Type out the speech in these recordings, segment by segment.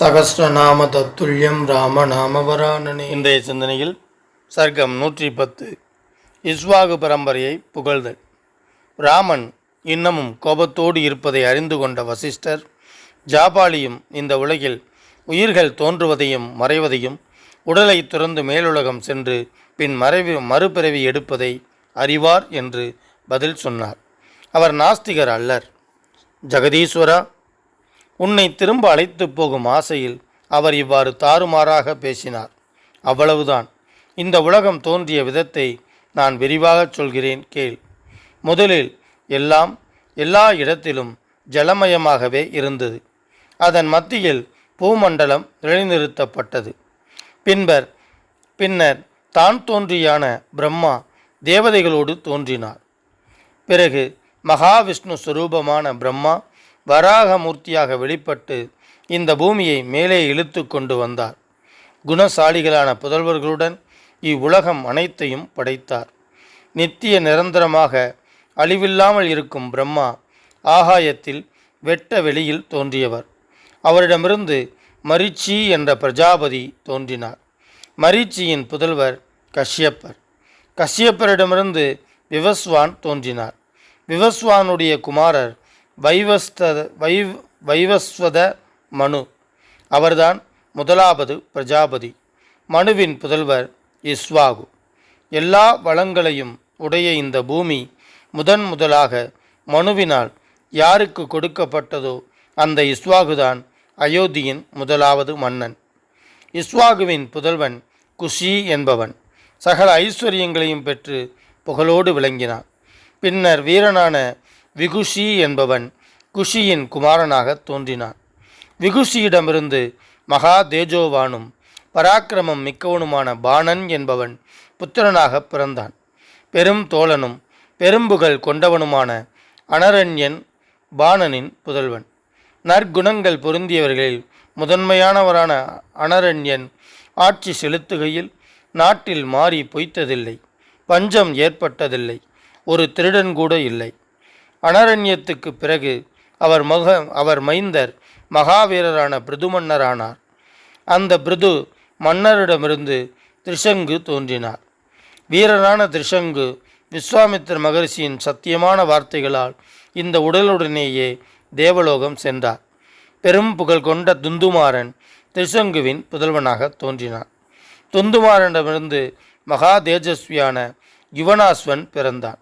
சகஸ்ரநாம தத்துல்யம் ராம நாம வரானனே இன்றைய சிந்தனையில் சர்க்கம் நூற்றி பத்து. இஸ்வாகு பரம்பரையை புகழ்தல். ராமன் இன்னமும் கோபத்தோடு இருப்பதை அறிந்து கொண்ட வசிஷ்டர் ஜாபாலியும் இந்த உலகில் உயிர்கள் தோன்றுவதையும் மறைவதையும் உடலை துறந்து மேலுலகம் சென்று பின் மறைவு மறுபிறவி எடுப்பதை அறிவார் என்று பதில் சொன்னார். அவர் நாஸ்திகர் அல்லர். ஜெகதீஸ்வரா உன்னை திரும்ப அழைத்துப் போகும் ஆசையில் அவர் இவ்வாறு தாறுமாறாக பேசினார். அவ்வளவுதான். இந்த உலகம் தோன்றிய விதத்தை நான் விரிவாகச் சொல்கிறேன் கேள். முதலில் எல்லாம் எல்லா இடத்திலும் ஜலமயமாகவே இருந்தது. அதன் மத்தியில் பூமண்டலம் நிலைநிறுத்தப்பட்டது. பின்பர் பின்னர் தான் தோன்றியான பிரம்மா தேவதைகளோடு தோன்றினார். பிறகு மகாவிஷ்ணு சுரூபமான பிரம்மா வராகமூர்த்தியாக வெளிப்பட்டு இந்த பூமியை மேலே இழுத்து கொண்டு வந்தார். குணசாலிகளான புதல்வர்களுடன் இவ்வுலகம் அனைத்தையும் படைத்தார். நித்திய நிரந்தரமாக அழிவில்லாமல் இருக்கும் பிரம்மா ஆகாயத்தில் வெட்ட வெளியில் தோன்றியவர். அவரிடமிருந்து மரிச்சி என்ற பிரஜாபதி தோன்றினார். மரீச்சியின் புதல்வர் கஷ்யப்பர். கஷ்யப்பரிடமிருந்து விவஸ்வான் தோன்றினார். விவஸ்வானுடைய குமாரர் வைவஸ்த வை வைவஸ்வத மனு. அவர்தான் முதலாவது பிரஜாபதி. மனுவின் புதல்வர் இஸ்வாகு. எல்லா வளங்களையும் உடைய இந்த பூமி முதன் முதலாக மனுவினால் யாருக்கு கொடுக்கப்பட்டதோ அந்த இஸ்வாகுதான் அயோத்தியின் முதலாவது மன்னன். இஸ்வாகுவின் புதல்வன் குஷி என்பவன். சகல ஐஸ்வர்யங்களையும் பெற்று புகழோடு விளங்கினான். பின்னர் வீரனான விகுஷி என்பவன் குஷியின் குமாரனாக தோன்றினான். விகுஷியிடமிருந்து மகா தேஜோவானும் பராக்கிரமம் மிக்கவனுமான பாணன் என்பவன் புத்திரனாக பிறந்தான். பெரும் தோழனும் பெரும்புகள் கொண்டவனுமான அனரண்யன் பாணனின் புதல்வன். நற்குணங்கள் பொருந்தியவர்களில் முதன்மையானவரான அனரண்யன் ஆட்சி செலுத்துகையில் நாட்டில் மாறி பொய்த்ததில்லை பஞ்சம் ஏற்பட்டதில்லை ஒரு திருடன் கூட இல்லை. அனரண்யத்துக்கு பிறகு அவர் மக அவர் மைந்தர் மகாவீரரான பிருது மன்னரானார் அந்த பிருது மன்னரிடமிருந்து திரிசங்கு தோன்றினார். வீரரான திரிசங்கு விஸ்வாமித்திர மகரிஷியின் சத்தியமான வார்த்தைகளால் இந்த உடலுடனேயே தேவலோகம் சென்றார். பெரும் புகழ் கொண்ட துந்துமாறன் திரிசங்குவின் புதல்வனாக தோன்றினார். துந்துமாறனிடமிருந்து மகா தேஜஸ்வியான யுவனாஸ்வன் பிறந்தான்.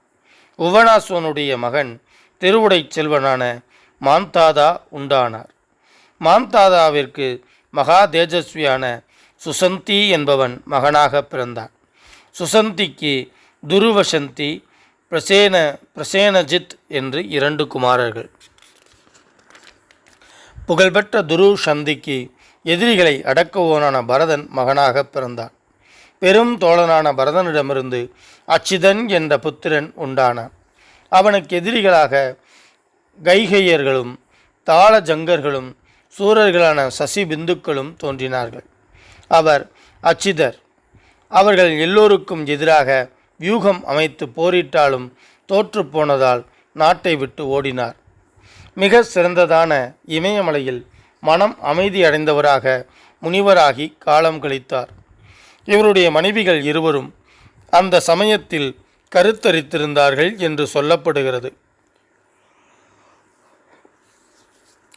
உவனாஸ்வனுடைய மகன் திருவுடை செல்வனான மாந்தாதா உண்டானார். மாந்தாதாவிற்கு மகா தேஜஸ்வியான சுசந்தி என்பவன் மகனாக பிறந்தான். சுசந்திக்கு துருவசந்தி பிரசேன பிரசேனஜித் என்று இரண்டு குமாரர்கள். புகழ்பெற்ற துரு சந்திக்கு எதிரிகளை அடக்குவோனான பரதன் மகனாக பிறந்தான். பெரும் தோழனான பரதனிடமிருந்து அச்சிதன் என்ற புத்திரன் உண்டானான். அவனுக்கு எதிரிகளாக கைகையர்களும் தாள ஜங்கர்களும் சூரர்களான சசி பிந்துக்களும் தோன்றினார்கள். அவர் அச்சிதர். அவர்கள் எல்லோருக்கும் எதிராக வியூகம் அமைத்து போரிட்டாலும் தோற்றுப்போனதால் நாட்டை விட்டு ஓடினார். மிக சிறந்ததான இமயமலையில் மனம் அமைதி அடைந்தவராக முனிவராகி காலம் கழித்தார். இவருடைய மனைவிகள் இருவரும் அந்த சமயத்தில் கருத்தரித்திருந்தார்கள் என்று சொல்லப்படுகிறது.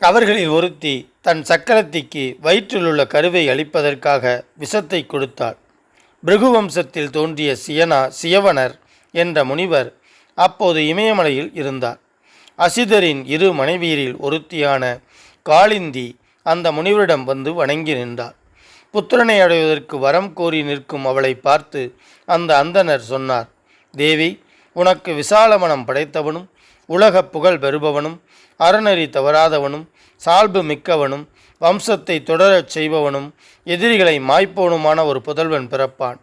அவர்களில் ஒருத்தி தன் சக்கரத்திக்கு வயிற்றிலுள்ள கருவை அளிப்பதற்காக விஷத்தை கொடுத்தாள். பிருகு வம்சத்தில் தோன்றிய சியனா சியவனர் என்ற முனிவர் அப்போது இமயமலையில் இருந்தார். அசிதரின் இரு மனைவியரில் ஒருத்தியான காளிந்தி அந்த முனிவரிடம் வந்து வணங்கி நின்றார் புத்திரனை அடைவதற்கு வரம் கோரி நிற்கும் அவளை பார்த்து அந்த அந்தணர் சொன்னார் தேவி உனக்கு விசால மனம் படைத்தவனும் உலகப் புகழ் பெறுபவனும் அறநெறி தவறாதவனும் சால்பு மிக்கவனும் வம்சத்தை தொடரச் செய்பவனும் எதிரிகளை மாய்ப்பவனுமான ஒரு புதல்வன் பிறப்பான்.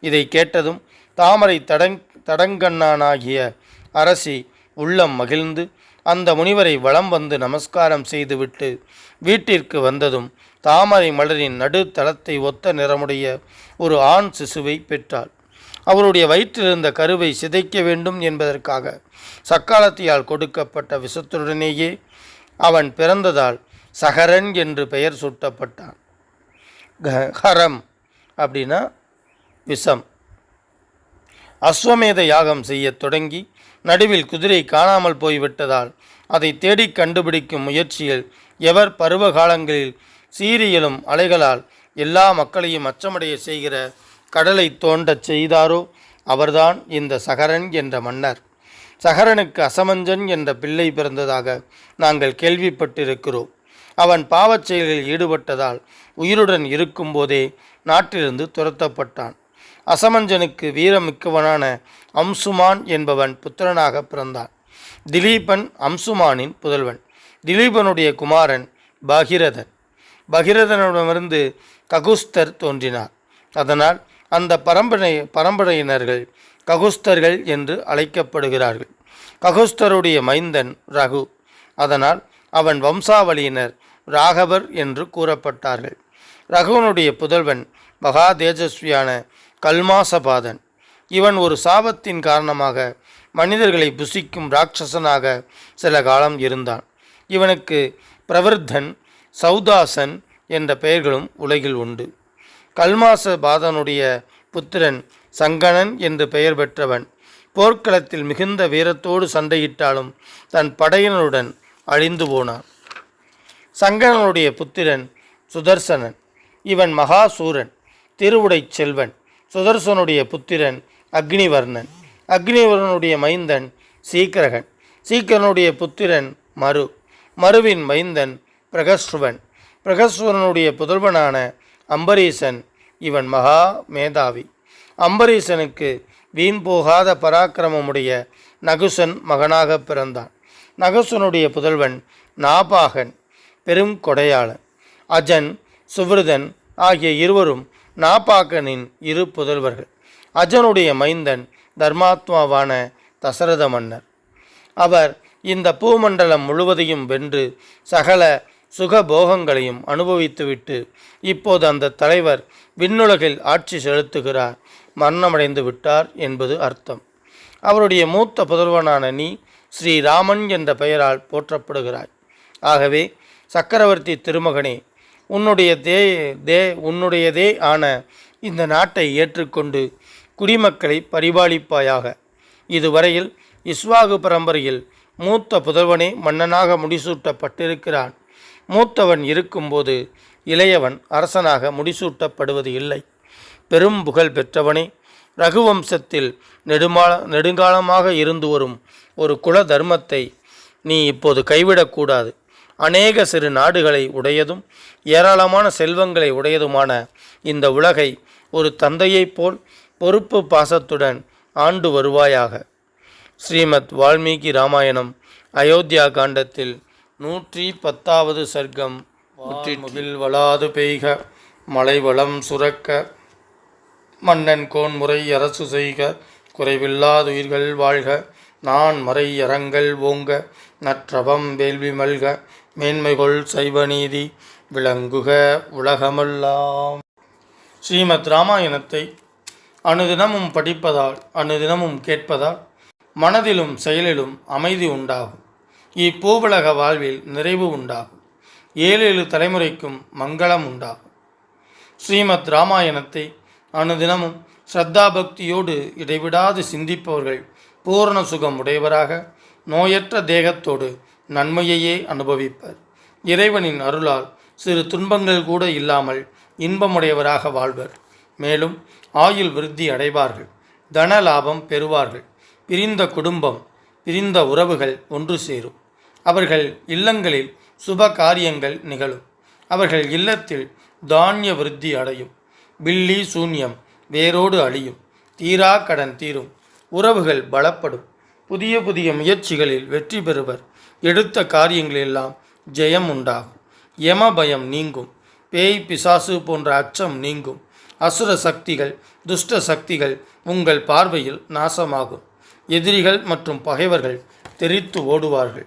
இதை கேட்டதும் தாமரை தடங் தடங்கண்ணானாகிய அரசி உள்ளம் மகிழ்ந்து அந்த முனிவரை வலம் வந்து நமஸ்காரம் செய்துவிட்டு வீட்டிற்கு வந்ததும் தாமரை மலரின் நடுத்தளத்தை ஒத்த நிறமுடைய ஒரு ஆண் சிசுவை பெற்றாள். அவருடைய வயிற்றிலிருந்த கருவை சிதைக்க வேண்டும் என்பதற்காக சக்காலத்தியால் கொடுக்கப்பட்ட விஷத்துடனேயே அவன் பிறந்ததால் சகரன் என்று பெயர் சூட்டப்பட்டான். க- ஹரம் அப்படின்னா விஷம். அஸ்வமேத யாகம் செய்யத் தொடங்கி நடுவில் குதிரை காணாமல் போய்விட்டதால் அதை தேடி கண்டுபிடிக்கும் முயற்சியில் எவர் பருவ காலங்களில் சீரியலும் அலைகளால் எல்லா மக்களையும் அச்சமடைய செய்கிற கடலை தோண்டச் செய்தாரோ அவர்தான் இந்த சகரன் என்ற மன்னர். சகரனுக்கு அசமஞ்சன் என்ற பிள்ளை பிறந்ததாக நாங்கள் கேள்விப்பட்டிருக்கிறோம். அவன் பாவச் செயலில் ஈடுபட்டதால் உயிருடன் இருக்கும்போதே நாட்டிலிருந்து துரத்தப்பட்டான். அசமஞ்சனுக்கு வீரமிக்கவனான அம்சுமான் என்பவன் புத்திரனாக பிறந்தான். திலீபன் அம்சுமானின் புதல்வன். திலீபனுடைய குமாரன் பகிரதன். பகிரதனிடமிருந்து ககுஸ்தர் தோன்றினார். அதனால் அந்த பரம்பரை பரம்பரையினர்கள் ககுஸ்தர்கள் என்று அழைக்கப்படுகிறார்கள். ககுஸ்தருடைய மைந்தன் ரகு. அதனால் அவன் வம்சாவளியினர் ராகவர் என்று கூறப்பட்டார்கள். ரகுவனுடைய புதல்வன் மகா தேஜஸ்வியான கல்மாசபாதன். இவன் ஒரு சாபத்தின் காரணமாக மனிதர்களை புசிக்கும் ராட்சசனாக சில காலம் இருந்தான். இவனுக்கு பிரவர்த்தன் சௌதாசன் என்ற பெயர்களும் உலகில் உண்டு. கல்மாசபாதனுடைய புத்திரன் சங்கணன் என்று பெயர் பெற்றவன். போர்க்களத்தில் மிகுந்த வீரத்தோடு சண்டையிட்டாலும் தன் படையினருடன் அழிந்து போனான். சங்கணனுடைய புத்திரன் சுதர்சனன். இவன் மகாசூரன். திருவுடைச் செல்வன். சுதர்சனுடைய புத்திரன் அக்னிவர்ணன். அக்னிவர்ணனுடைய மைந்தன் சீக்கிரகன். சீக்கிரனுடைய புத்திரன் மரு. மருவின் மைந்தன் பிரகஸ்ருவன். பிரகஸ்வரனுடைய புதல்வனான அம்பரீசன் இவன் மகா மேதாவி. அம்பரீஷனுக்கு வீண் போகாத பராக்கிரமமுடைய நகுசன் மகனாக பிறந்தான். நகுசனுடைய புதல்வன் நாபாகன் பெரும் கொடையாளன். அஜன் சுவிருதன் ஆகிய இருவரும் நாபாகனின் இரு புதல்வர்கள். அஜனுடைய மைந்தன் தர்மாத்மாவான தசரத மன்னர். அவர் இந்த பூமண்டலம் முழுவதையும் வென்று சகல சுகபோகங்களையும் அனுபவித்துவிட்டு இப்போது அந்த தலைவர் விண்ணுலகில் ஆட்சி செலுத்துகிறார். மரணமடைந்து விட்டார் என்பது அர்த்தம். அவருடைய மூத்த புதல்வனான நீ ஸ்ரீராமன் என்ற பெயரால் போற்றப்படுகிறாய். ஆகவே சக்கரவர்த்தி திருமகனே உன்னுடைய தே தே உன்னுடையதே ஆன இந்த நாட்டை ஏற்றுக்கொண்டு குடிமக்களை பரிபாலிப்பாயாக. இதுவரையில் இஸ்வாகு பரம்பரையில் மூத்த புதல்வனே மன்னனாக முடிசூட்டப்பட்டிருக்கிறான். மூத்தவன் இருக்கும்போது இளையவன் அரசனாக முடிசூட்டப்படுவது இல்லை. பெரும் புகழ் பெற்றவனே ரகுவம்சத்தில் நெடுமால நெடுங்காலமாக இருந்து வரும் ஒரு குல தர்மத்தை நீ இப்போது கைவிடக்கூடாது அநேக சிறு நாடுகளை உடையதும் ஏராளமான செல்வங்களை உடையதுமான இந்த உலகை ஒரு தந்தையைப் போல் பொறுப்பு பாசத்துடன் ஆண்டு வருவாயாக. ஸ்ரீமத் வால்மீகி ராமாயணம் அயோத்தியா காண்டத்தில் நூற்றி பத்தாவது சர்க்கம். முகில் வளாது பெய்க மழை வளம் சுரக்க மன்னன் கோன் முறை அரசு செய்க குறைவில்லாதுயிர்கள் வாழ்க நான் மறை அறங்கள் ஓங்க நற்றவம் வேள்வி மல்க மேன்மைகொள் சைவநீதி விளங்குக உலகமெல்லாம். ஸ்ரீமத் ராமாயணத்தை அனுதினமும் படிப்பதால் அனுதினமும் கேட்பதால் மனதிலும் செயலிலும் அமைதி உண்டாகும். இப்பூவுலக வாழ்வில் நிறைவு உண்டாகும். ஏழு ஏழு தலைமுறைக்கும் மங்களம் உண்டாகும். ஸ்ரீமத் ராமாயணத்தை அனுதினமும் ஸ்ரத்தா பக்தியோடு இடைவிடாது சிந்திப்பவர்கள் பூரண சுகம் உடையவராக நோயற்ற தேகத்தோடு நன்மையையே அனுபவிப்பர். இறைவனின் அருளால் சிறு துன்பங்கள் கூட இல்லாமல் இன்பமுடையவராக வாழ்வர். மேலும் ஆயுள் விருத்தி அடைவார்கள் தன லாபம் பெறுவார்கள். பிரிந்த குடும்பம் பிரிந்த உறவுகள் ஒன்று சேரும். அவர்கள் இல்லங்களில் சுப காரியங்கள் நிகழும். அவர்கள் இல்லத்தில் தானிய விருத்தி அடையும். பில்லி சூன்யம் வேரோடு அழியும். தீரா கடன் தீரும். உறவுகள் பலப்படும். புதிய புதிய முயற்சிகளில் வெற்றி பெறுவர். எடுத்த காரியங்களெல்லாம் ஜெயம் உண்டாகும். யம பயம் நீங்கும். பேய் பிசாசு போன்ற அச்சம் நீங்கும். அசுர சக்திகள் துஷ்ட சக்திகள் உங்கள் பார்வையில் நாசமாகும். எதிரிகள் மற்றும் பகைவர்கள் தெரித்து ஓடுவார்கள்.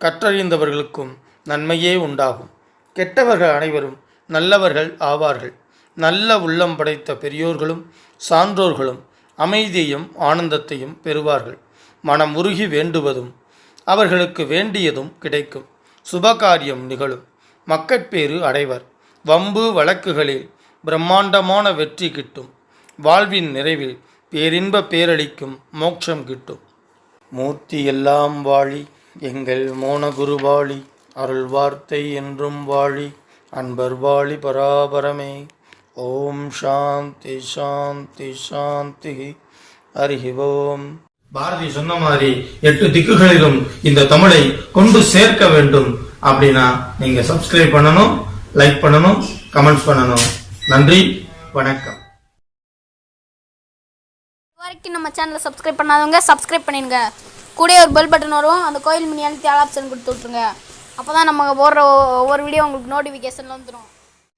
கற்றறிந்தவர்களுக்கும் நன்மையே உண்டாகும். கெட்டவர்கள் அனைவரும் நல்லவர்கள் ஆவார்கள். நல்ல உள்ளம் படைத்த பெரியோர்களும் சான்றோர்களும் அமைதியையும் ஆனந்தத்தையும் பெறுவார்கள். மனம் உருகி வேண்டுவதும் அவர்களுக்கு வேண்டியதும் கிடைக்கும். சுபகாரியம் நிகழும். மக்கட்பேறு அடைவர். வம்பு வழக்குகளில் பிரம்மாண்டமான வெற்றி கிட்டும். வாழ்வின் நிறைவில் பேரின்ப பேரளிக்கும் மோட்சம் கிட்டும். மூர்த்தி எல்லாம் வாழி எங்கள் மோனகுரு வாழி அருள் வார்த்தை என்றும் வாழி அன்பர் வாழி பராபரமே. ஓம் சாந்தி சாந்தி சாந்தி. ஓம். பாரதி சொன்ன மாதிரி எட்டு திக்குகளிலும் இந்த தமிழை கொண்டு சேர்க்க வேண்டும் அப்படின்னா நீங்க சப்ஸ்கிரைப் பண்ணணும் லைக் பண்ணணும் கமெண்ட்ஸ் பண்ணணும். நன்றி வணக்கம். வரைக்கும் நம்ம சேனலை சப்ஸ்கிரைப் பண்ணாதவங்க சப்ஸ்கிரைப் பண்ணிடுங்க. கூடயே ஒரு பெல் பட்டன் வரும். அந்த கோயில் மினி அழுத்தி ஆல் ஆப்ஷன் கொடுத்து விட்ருங்க அப்போ தான் நம்ம போடுற ஒவ்வொரு வீடியோ உங்களுக்கு நோட்டிஃபிகேஷன்லாம் வந்துடும்